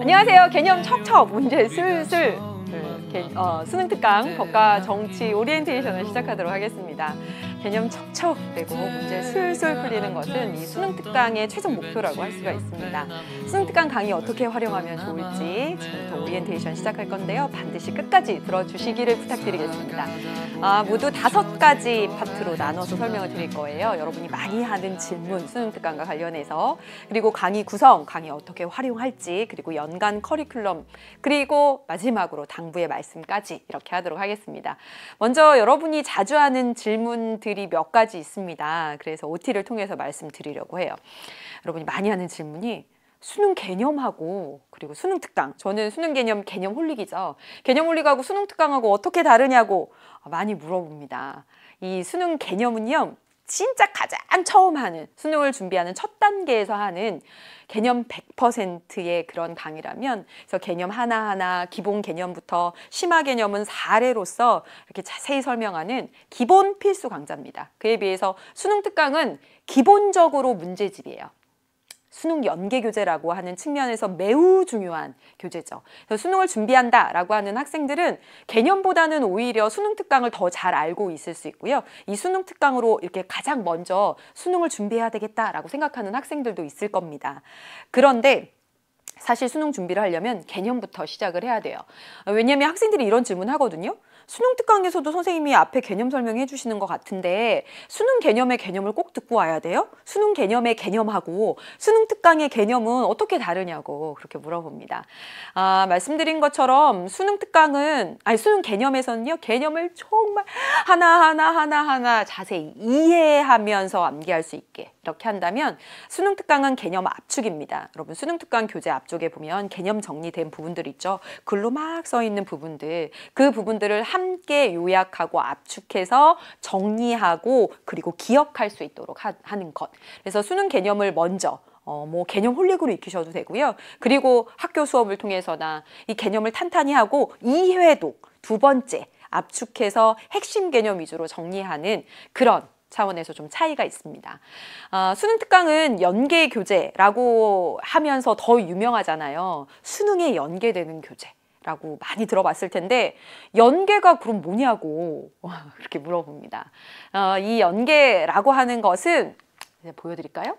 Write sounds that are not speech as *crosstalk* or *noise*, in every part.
안녕하세요. 개념 척척 문제 슬슬 네, 어, 수능 특강 법과 정치 오리엔테이션을 시작하도록 하겠습니다. 개념 척척 되고 문제 술술 풀리는 것은 이 수능 특강의 최종 목표라고 할 수가 있습니다. 수능 특강 강의 어떻게 활용하면 좋을지 지금부터 오리엔테이션 시작할 건데요. 반드시 끝까지 들어주시기를 부탁드리겠습니다. 아, 모두 다섯 가지 파트로 나눠서 설명을 드릴 거예요. 여러분이 많이 하는 질문 수능 특강과 관련해서 그리고 강의 구성, 강의 어떻게 활용할지 그리고 연간 커리큘럼 그리고 마지막으로 당부의 말씀까지 이렇게 하도록 하겠습니다. 먼저 여러분이 자주 하는 질문들 질문들이 몇 가지 있습니다. 그래서 OT를 통해서 말씀드리려고 해요. 여러분이 많이 하는 질문이 수능 개념하고 그리고 수능 특강 저는 수능 개념 개념 홀릭이죠 개념 홀릭하고 수능 특강하고 어떻게 다르냐고 많이 물어봅니다 이 수능 개념은요 진짜 가장 처음 하는 수능을 준비하는 첫 단계에서 하는 개념 100%의 그런 강의라면 그래서 개념 하나하나 기본 개념부터 심화 개념은 사례로서 이렇게 자세히 설명하는 기본 필수 강좌입니다. 그에 비해서 수능 특강은 기본적으로 문제집이에요. 수능 연계 교재라고 하는 측면에서 매우 중요한 교재죠. 그래서 수능을 준비한다라고 하는 학생들은 개념보다는 오히려 수능 특강을 더 잘 알고 있을 수 있고요. 이 수능 특강으로 이렇게 가장 먼저 수능을 준비해야 되겠다라고 생각하는 학생들도 있을 겁니다. 그런데 사실 수능 준비를 하려면 개념부터 시작을 해야 돼요. 왜냐하면 학생들이 이런 질문 하거든요. 수능 특강에서도 선생님이 앞에 개념 설명해 주시는 것 같은데 수능 개념의 개념을 꼭 듣고 와야 돼요? 수능 개념의 개념하고 수능 특강의 개념은 어떻게 다르냐고 그렇게 물어봅니다. 아, 말씀드린 것처럼 수능 특강은 아니 수능 개념에서는요 개념을 정말 하나하나 하나하나 자세히 이해하면서 암기할 수 있게 이렇게 한다면 수능 특강은 개념 압축입니다. 여러분 수능 특강 교재 앞쪽에 보면 개념 정리된 부분들 있죠. 글로 막 써 있는 부분들 그 부분들을 함께 요약하고 압축해서 정리하고 그리고 기억할 수 있도록 하, 는 것. 그래서 수능 개념을 먼저 어, 뭐 개념 홀릭으로 익히셔도 되고요. 그리고 학교 수업을 통해서나 이 개념을 탄탄히 하고 이회독 두 번째 압축해서 핵심 개념 위주로 정리하는 그런 차원에서 좀 차이가 있습니다. 어, 수능 특강은 연계 교재라고 하면서 더 유명하잖아요. 수능에 연계되는 교재. 라고 많이 들어봤을 텐데 연계가 그럼 뭐냐고 *laughs* 그렇게 물어봅니다. 어, 이 연계라고 하는 것은 보여드릴까요?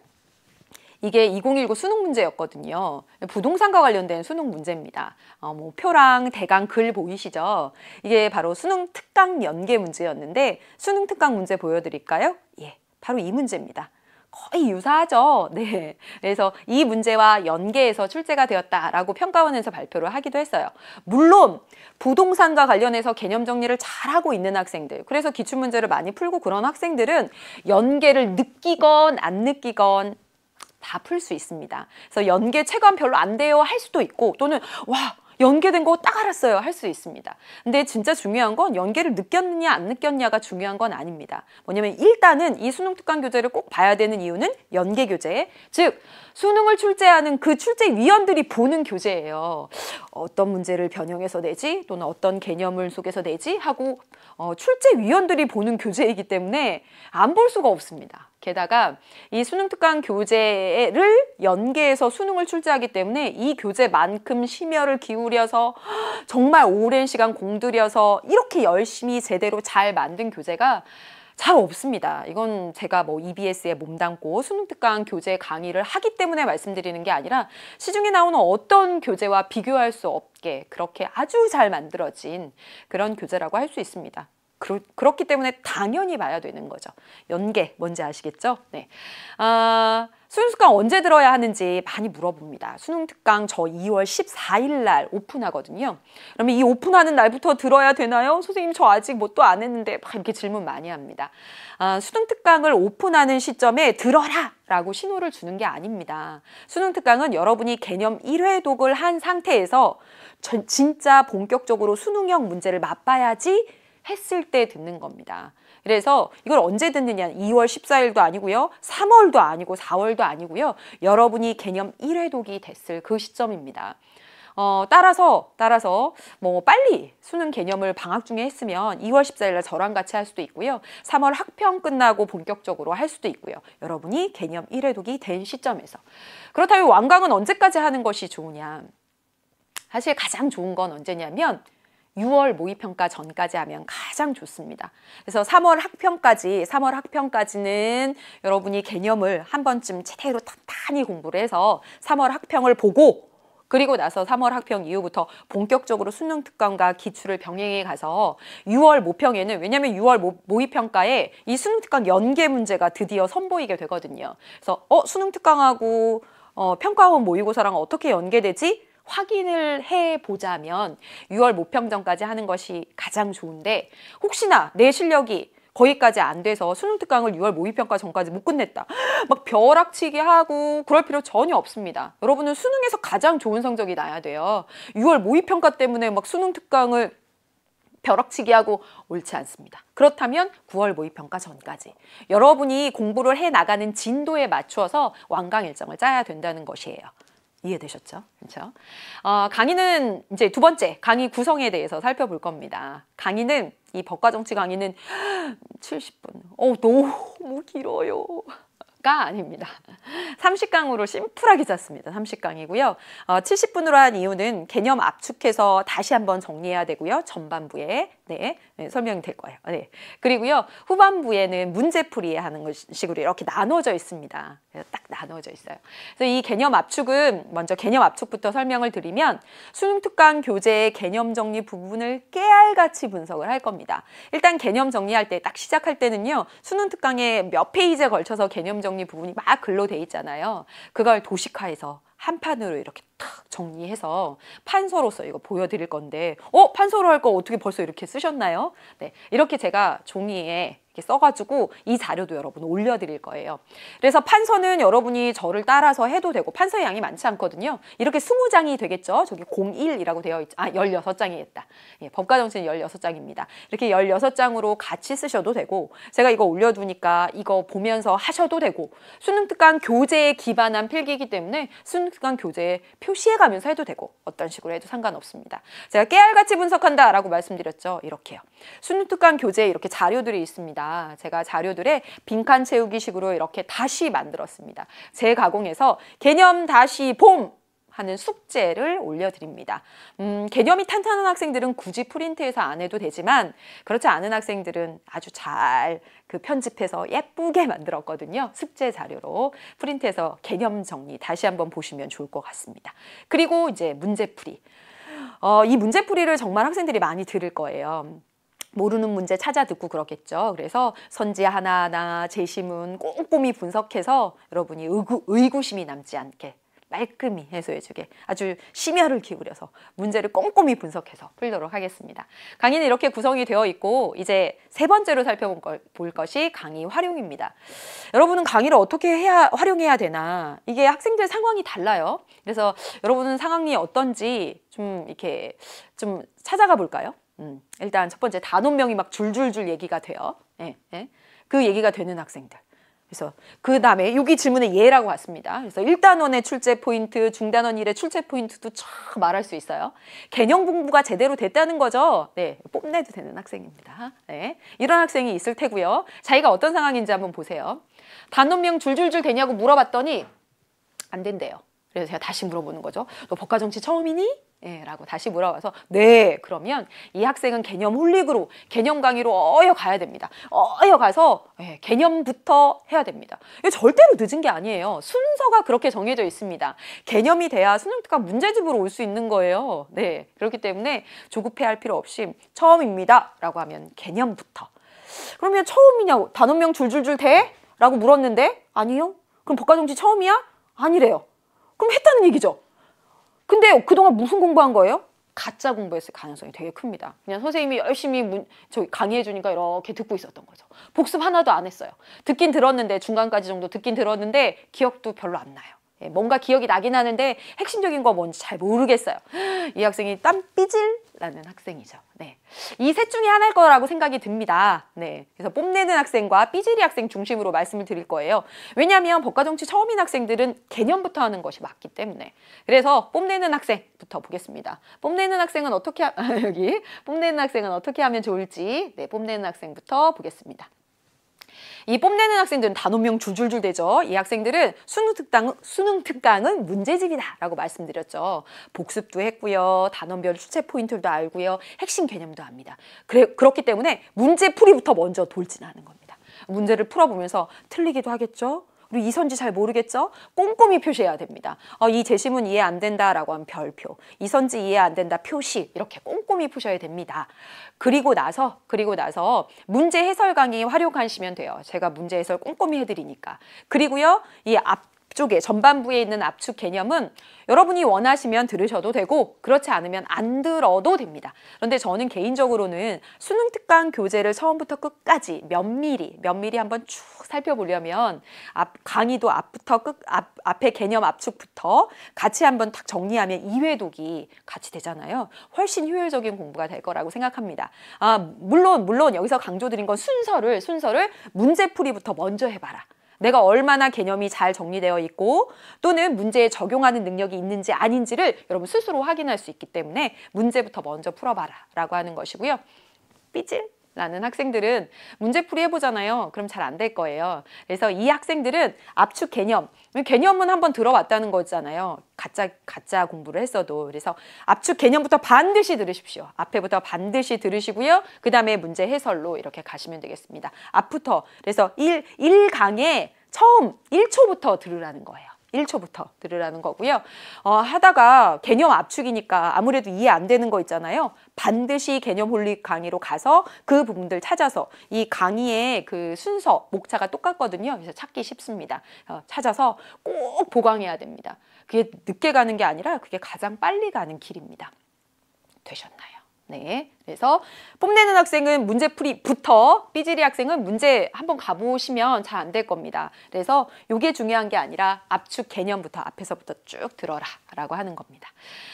이게 2019 수능 문제였거든요. 부동산과 관련된 수능 문제입니다. 어, 뭐 표랑 대강 글 보이시죠? 이게 바로 수능 특강 연계 문제였는데 수능 특강 문제 보여드릴까요? 예, 바로 이 문제입니다. 거의 유사하죠. 네. 그래서 이 문제와 연계해서 출제가 되었다라고 평가원에서 발표를 하기도 했어요. 물론 부동산과 관련해서 개념 정리를 잘하고 있는 학생들, 그래서 기출문제를 많이 풀고 그런 학생들은 연계를 느끼건 안 느끼건 다 풀 수 있습니다. 그래서 연계 체감 별로 안 돼요 할 수도 있고 또는 와 연계된 거 딱 알았어요 할 수 있습니다. 근데 진짜 중요한 건 연계를 느꼈느냐 안 느꼈냐가 중요한 건 아닙니다. 뭐냐면 일단은 이 수능 특강 교재를 꼭 봐야 되는 이유는 연계 교재, 즉 수능을 출제하는 그 출제 위원들이 보는 교재예요. 어떤 문제를 변형해서 내지 또는 어떤 개념을 속에서 내지 하고 어, 출제 위원들이 보는 교재이기 때문에 안 볼 수가 없습니다. 게다가 이 수능 특강 교재를 연계해서 수능을 출제하기 때문에 이 교재만큼 심혈을 기울여서 정말 오랜 시간 공들여서 이렇게 열심히 제대로 잘 만든 교재가 잘 없습니다. 이건 제가 뭐 EBS에 몸담고 수능 특강 교재 강의를 하기 때문에 말씀드리는 게 아니라 시중에 나오는 어떤 교재와 비교할 수 없게 그렇게 아주 잘 만들어진 그런 교재라고 할 수 있습니다. 그렇, 그렇기 때문에 당연히 봐야 되는 거죠. 연계 뭔지 아시겠죠? 네. 아, 수능 특강 언제 들어야 하는지 많이 물어봅니다. 수능 특강 저 2월 14일 날 오픈하거든요. 그러면 이 오픈하는 날부터 들어야 되나요? 선생님 저 아직 뭐 또 안 했는데 막 이렇게 질문 많이 합니다. 아, 수능 특강을 오픈하는 시점에 들어라! 라고 신호를 주는 게 아닙니다. 수능 특강은 여러분이 개념 1회 독을 한 상태에서 전, 진짜 본격적으로 수능형 문제를 맛봐야지 했을 때 듣는 겁니다. 그래서 이걸 언제 듣느냐 2월 14일도 아니고요. 3월도 아니고 4월도 아니고요. 여러분이 개념 1회독이 됐을 그 시점입니다. 어, 따라서 따라서 뭐 빨리 수능 개념을 방학 중에 했으면 2월 14일 날 저랑 같이 할 수도 있고요. 3월 학평 끝나고 본격적으로 할 수도 있고요. 여러분이 개념 1회독이 된 시점에서. 그렇다면 완강은 언제까지 하는 것이 좋으냐? 사실 가장 좋은 건 언제냐면 6월 모의평가 전까지 하면 가장 좋습니다. 그래서 3월 학평까지, 3월 학평까지는 여러분이 개념을 한 번쯤 제대로 탄탄히 공부를 해서 3월 학평을 보고 그리고 나서 3월 학평 이후부터 본격적으로 수능 특강과 기출을 병행해 가서 6월 모평에는 왜냐하면 6월 모, 모의평가에 이 수능 특강 연계 문제가 드디어 선보이게 되거든요. 그래서 어 수능 특강하고 어, 평가원 모의고사랑 어떻게 연계되지? 확인을 해 보자면 6월 모평전까지 하는 것이 가장 좋은데 혹시나 내 실력이 거기까지 안 돼서 수능 특강을 6월 모의평가 전까지 못 끝냈다. *gasps* 막 벼락치기 하고 그럴 필요 전혀 없습니다. 여러분은 수능에서 가장 좋은 성적이 나야 돼요. 6월 모의평가 때문에 막 수능 특강을 벼락치기 하고 옳지 않습니다. 그렇다면 9월 모의평가 전까지 여러분이 공부를 해 나가는 진도에 맞추어서 완강 일정을 짜야 된다는 것이에요. 이해되셨죠? 그렇죠? 어, 강의는 이제 두 번째 강의 구성에 대해서 살펴볼 겁니다. 강의는 이 법과 정치 강의는 *gasps* 70분. 어, 너무 길어요. 가 아닙니다. *laughs* 30강으로 심플하게 짰습니다. 30강이고요. 어, 70분으로 한 이유는 개념 압축해서 다시 한번 정리해야 되고요. 전반부에 네, 네 설명이 될 거예요. 네. 그리고요. 후반부에는 문제풀이 하는 식으로 이렇게 나눠져 있습니다. 딱 나눠져 있어요. 그래서 이 개념 압축은 먼저 개념 압축부터 설명을 드리면 수능 특강 교재의 개념 정리 부분을 깨알같이 분석을 할 겁니다. 일단 개념 정리할 때 딱 시작할 때는요. 수능 특강에 몇 페이지에 걸쳐서 개념 정리 정리 부분이 막 글로 돼 있잖아요. 그걸 도식화해서 한 판으로 이렇게 탁 정리해서 판서로서 이거 보여드릴 건데 어? 판서로 할 거 어떻게 벌써 이렇게 쓰셨나요? 네, 이렇게 제가 종이에 이렇게 써가지고 이 자료도 여러분 올려드릴 거예요. 그래서 판서는 여러분이 저를 따라서 해도 되고 판서의 양이 많지 않거든요. 이렇게 20장이 되겠죠. 저기 01이라고 되어 있죠. 아 16장이겠다. 예, 법과정치는 16장입니다. 이렇게 16장으로 같이 쓰셔도 되고 제가 이거 올려두니까 이거 보면서 하셔도 되고 수능특강 교재에 기반한 필기이기 때문에 수능특강 교재에 표시해가면서 해도 되고 어떤 식으로 해도 상관없습니다. 제가 깨알같이 분석한다 라고 말씀드렸죠. 이렇게요. 수능특강 교재에 이렇게 자료들이 있습니다. 제가 자료들의 빈칸 채우기 식으로 이렇게 다시 만들었습니다. 재가공해서 개념 다시 봄 하는 숙제를 올려드립니다. 음, 개념이 탄탄한 학생들은 굳이 프린트해서 안 해도 되지만 그렇지 않은 학생들은 아주 잘 그 편집해서 예쁘게 *laughs* 만들었거든요. 숙제 자료로 프린트해서 개념 정리 다시 한번 보시면 좋을 것 같습니다. 그리고 이제 문제풀이. 어, 이 문제풀이를 정말 학생들이 많이 들을 거예요. 모르는 문제 찾아 듣고 그렇겠죠. 그래서 선지 하나하나 제시문 꼼꼼히 분석해서 여러분이 의구, 의구심이 남지 않게 말끔히 해소해주게 아주 심혈을 기울여서 문제를 꼼꼼히 분석해서 풀도록 하겠습니다. 강의는 이렇게 구성이 되어 있고 이제 세 번째로 살펴볼 것이 강의 활용입니다. 여러분은 강의를 어떻게 해야 활용해야 되나 이게 학생들 상황이 달라요. 그래서 여러분은 상황이 어떤지 좀 이렇게 좀 찾아가 볼까요? 음, 일단 첫 번째 단원명이 막 줄줄줄 얘기가 돼요. 예, 예. 그 얘기가 되는 학생들. 그래서 그 다음에 여기 질문에 예라고 왔습니다. 그래서 1단원의 출제 포인트, 중단원 1의 출제 포인트도 쫙 말할 수 있어요. 개념 공부가 제대로 됐다는 거죠. 네, 뽐내도 되는 학생입니다. 네, 이런 학생이 있을 테고요. 자기가 어떤 상황인지 한번 보세요. 단원명 줄줄줄 되냐고 물어봤더니 안 된대요. 그래서 제가 다시 물어보는 거죠. 너 법과 정치 처음이니? 예, 라고 다시 물어봐서 네 그러면 이 학생은 개념 홀릭으로 개념 강의로 어여 가야 됩니다. 어여 가서 예, 개념부터 해야 됩니다. 이게 절대로 늦은 게 아니에요. 순서가 그렇게 정해져 있습니다. 개념이 돼야 수능특강 문제집으로 올 수 있는 거예요. 네 그렇기 때문에 조급해 할 필요 없이 처음입니다. 라고 하면 개념부터. 그러면 처음이냐고 단원명 줄줄줄 돼? 라고 물었는데 아니요. 그럼 법과정치 처음이야? 아니래요. 그럼 했다는 얘기죠 근데 그동안 무슨 공부한 거예요? 가짜 공부했을 가능성이 되게 큽니다. 그냥 선생님이 열심히 문, 저 강의해 주니까 이렇게 듣고 있었던 거죠. 복습 하나도 안 했어요. 듣긴 들었는데 중간까지 정도 듣긴 들었는데 기억도 별로 안 나요. 네, 뭔가 기억이 나긴 하는데 핵심적인 거 뭔지 잘 모르겠어요. *gasps* 이 학생이 땀 삐질 라는 학생이죠. 네. 이 셋 중에 하나일 거라고 생각이 듭니다. 네. 그래서 뽐내는 학생과 삐지리 학생 중심으로 말씀을 드릴 거예요. 왜냐하면 법과 정치 처음인 학생들은 개념부터 하는 것이 맞기 때문에. 그래서 뽐내는 학생부터 보겠습니다. 뽐내는 학생은 어떻게, 하... *laughs* 여기, 뽐내는 학생은 어떻게 하면 좋을지, 네, 뽐내는 학생부터 보겠습니다. 이 뽐내는 학생들은 단원명 줄줄줄 되죠. 이 학생들은 수능 특강 수능 특강은 문제집이다라고 말씀드렸죠. 복습도 했고요. 단원별 출제 포인트도 알고요. 핵심 개념도 압니다. 그래 그렇기 때문에 문제 풀이부터 먼저 돌진하는 겁니다. 문제를 풀어보면서 틀리기도 하겠죠. 그리고 이 선지 잘 모르겠죠? 꼼꼼히 표시해야 됩니다. 어, 이 제시문 이해 안 된다라고 하면 별표, 이 선지 이해 안 된다 표시 이렇게 꼼꼼히 푸셔야 됩니다. 그리고 나서 그리고 나서 문제 해설 강의 활용하시면 돼요. 제가 문제 해설 꼼꼼히 해드리니까. 그리고요 이 앞 앞쪽에 전반부에 있는 압축 개념은 여러분이 원하시면 들으셔도 되고 그렇지 않으면 안 들어도 됩니다. 그런데 저는 개인적으로는 수능 특강 교재를 처음부터 끝까지 면밀히 면밀히 한번 쭉 살펴보려면 앞 강의도 앞부터 끝 앞, 앞에 개념 압축부터 같이 한번 딱 정리하면 2회독이 같이 되잖아요. 훨씬 효율적인 공부가 될 거라고 생각합니다. 아, 물론 물론 여기서 강조드린 건 순서를 순서를 문제풀이부터 먼저 해봐라. 내가 얼마나 개념이 잘 정리되어 있고 또는 문제에 적용하는 능력이 있는지 아닌지를 여러분 스스로 확인할 수 있기 때문에 문제부터 먼저 풀어봐라 라고 하는 것이고요. 삐질? 라는 학생들은 문제풀이 해보잖아요. 그럼 잘 안 될 거예요. 그래서 이 학생들은 압축 개념, 개념은 한번 들어왔다는 거잖아요. 가짜, 가짜 공부를 했어도. 그래서 압축 개념부터 반드시 들으십시오. 앞에부터 반드시 들으시고요. 그 다음에 문제 해설로 이렇게 가시면 되겠습니다. 앞부터. 그래서 1, 1강에 처음 1초부터 들으라는 거예요. 1초부터 들으라는 거고요. 어, 하다가 개념 압축이니까 아무래도 이해 안 되는 거 있잖아요. 반드시 개념 홀릭 강의로 가서 그 부분들 찾아서 이 강의의 그 순서, 목차가 똑같거든요. 그래서 찾기 쉽습니다. 어, 찾아서 꼭 보강해야 됩니다. 그게 늦게 가는 게 아니라 그게 가장 빨리 가는 길입니다. 되셨나요? 네. 그래서 뽐내는 학생은 문제풀이부터 삐지리 학생은 문제 한번 가보시면 잘 안 될 겁니다. 그래서 이게 중요한 게 아니라 압축 개념부터 앞에서부터 쭉 들어라 라고 하는 겁니다.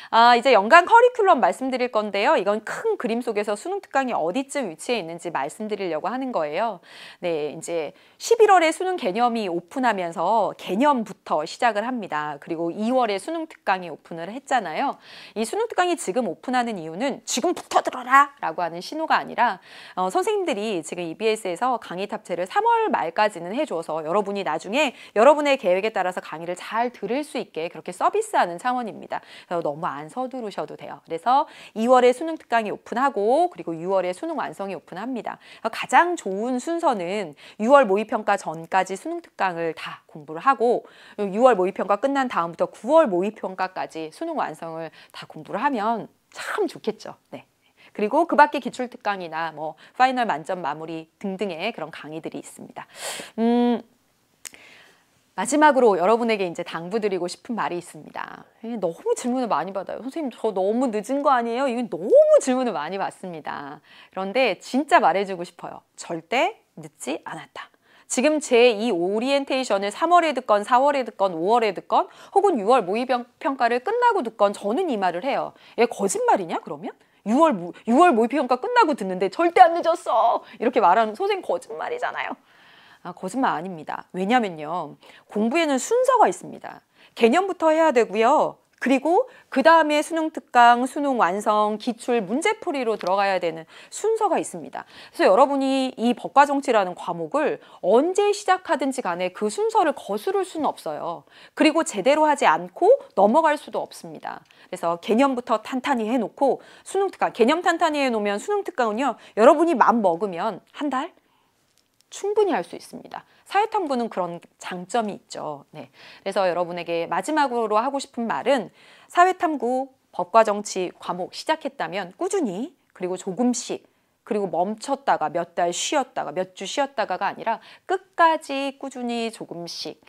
아, 이제 연간 커리큘럼 말씀드릴 건데요. 이건 큰 그림 속에서 수능 특강이 어디쯤 위치해 있는지 말씀드리려고 하는 거예요. 네, 이제 11월에 수능 개념이 오픈하면서 개념부터 시작을 합니다. 그리고 2월에 수능 특강이 오픈을 했잖아요. 이 수능 특강이 지금 오픈하는 이유는 지금부터 들어라 라고 하는 신호가 아니라 어, 선생님들이 지금 EBS에서 강의 탑재를 3월 말까지는 해줘서 여러분이 나중에 여러분의 계획에 따라서 강의를 잘 들을 수 있게 그렇게 서비스하는 차원입니다. 너무 안안 서두르셔도 돼요. 그래서 2월에 수능 특강이 오픈하고 그리고 6월에 수능 완성이 오픈합니다. 가장 좋은 순서는 6월 모의평가 전까지 수능 특강을 다 공부를 하고 6월 모의평가 끝난 다음부터 9월 모의평가까지 수능 완성을 다 공부를 하면 참 좋겠죠. 네. 그리고 그 밖에 기출 특강이나 뭐 파이널 만점 마무리 등등의 그런 강의들이 있습니다. 음, 마지막으로 여러분에게 이제 당부드리고 싶은 말이 있습니다. 너무 질문을 많이 받아요. 선생님, 저 너무 늦은 거 아니에요? 이건 너무 질문을 많이 받습니다. 그런데 진짜 말해주고 싶어요. 절대 늦지 않았다. 지금 제 이 오리엔테이션을 3월에 듣건 4월에 듣건 5월에 듣건 혹은 6월 모의평가를 끝나고 듣건 저는 이 말을 해요. 얘 거짓말이냐 그러면? 6월, 6월 모의평가 끝나고 듣는데 절대 안 늦었어. 이렇게 말하는 선생님 거짓말이잖아요. 아, 거짓말 아닙니다. 왜냐면요. 공부에는 순서가 있습니다. 개념부터 해야 되고요. 그리고 그 다음에 수능 특강, 수능 완성, 기출, 문제풀이로 들어가야 되는 순서가 있습니다. 그래서 여러분이 이 법과 정치라는 과목을 언제 시작하든지 간에 그 순서를 거스를 수는 없어요. 그리고 제대로 하지 않고 넘어갈 수도 없습니다. 그래서 개념부터 탄탄히 해놓고 수능 특강, 개념 탄탄히 해놓으면 수능 특강은요, 여러분이 마음 먹으면 한 달, 충분히 할 수 있습니다. 사회탐구는 그런 장점이 있죠. 네. 그래서 여러분에게 마지막으로 하고 싶은 말은 사회탐구 법과 정치 과목 시작했다면 꾸준히 그리고 조금씩 그리고 멈췄다가 몇 달 쉬었다가 몇 주 쉬었다가가 아니라 끝까지 꾸준히 조금씩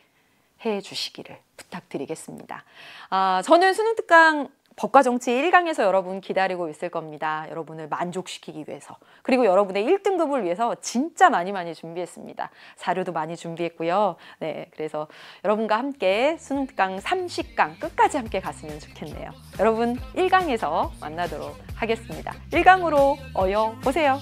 해 주시기를 부탁드리겠습니다. 아, 저는 수능 특강 법과 정치 1강에서 여러분 기다리고 있을 겁니다. 여러분을 만족시키기 위해서. 그리고 여러분의 1등급을 위해서 진짜 많이 많이 준비했습니다. 자료도 많이 준비했고요. 네, 그래서 여러분과 함께 수능 특강 30강 끝까지 함께 갔으면 좋겠네요. 여러분 1강에서 만나도록 하겠습니다. 1강으로 어여 보세요.